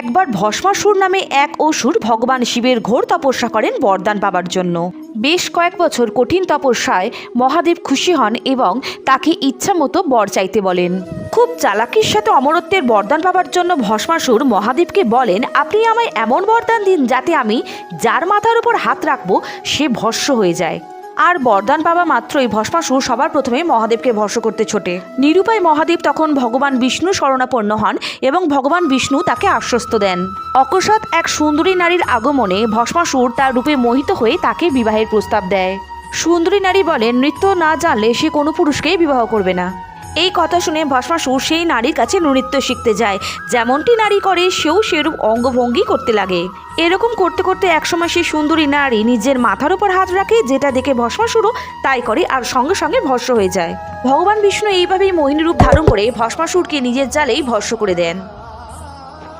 একবার ভস্মাসুর নামে এক অসুর ভগবান শিবের ঘোর তপস্যা করেন বরদান পাবার জন্য। বেশ কয়েক বছর কঠিন তপস্যায় মহাদেব খুশি হন এবং তাকে ইচ্ছা মতো বর চাইতে বলেন। খুব চালাকির সাথে অমরত্বের বরদান পাবার জন্য ভস্মাসুর মহাদেবকে বলেন, আপনি আমায় এমন বরদান দিন যাতে আমি যার মাথার উপর হাত রাখব, সে ভস্য হয়ে যায়। আর বরদান পাওয়া মাত্রই ভস্মাসুর সবার প্রথমে মহাদেবকে ভস্য করতে ছোটে। নিরুপায় মহাদেব তখন ভগবান বিষ্ণু শরণাপন্ন হন এবং ভগবান বিষ্ণু তাকে আশ্বস্ত দেন। অকস্মাৎ এক সুন্দরী নারীর আগমনে ভস্মাসুর তার রূপে মোহিত হয়ে তাকে বিবাহের প্রস্তাব দেয়। সুন্দরী নারী বলেন নৃত্য না জানলে সে কোনো পুরুষকেই বিবাহ করবে না। এই কথা শুনে ভস্মাসুর সেই নারীর কাছে নৃত্য শিখতে যায়। যেমনটি নারী করে, সেও সেরূপ অঙ্গভঙ্গি করতে লাগে। এরকম করতে করতে একসময় সেই সুন্দরী নারী নিজের মাথার উপর হাত রাখে, যেটা দেখে ভস্মাসুরও তাই করে আর সঙ্গে সঙ্গে ভস্ম হয়ে যায়। ভগবান বিষ্ণু এইভাবেই মোহিনী রূপ ধারণ করে ভস্মাসুরকে নিজের জালেই ভস্ম করে দেন।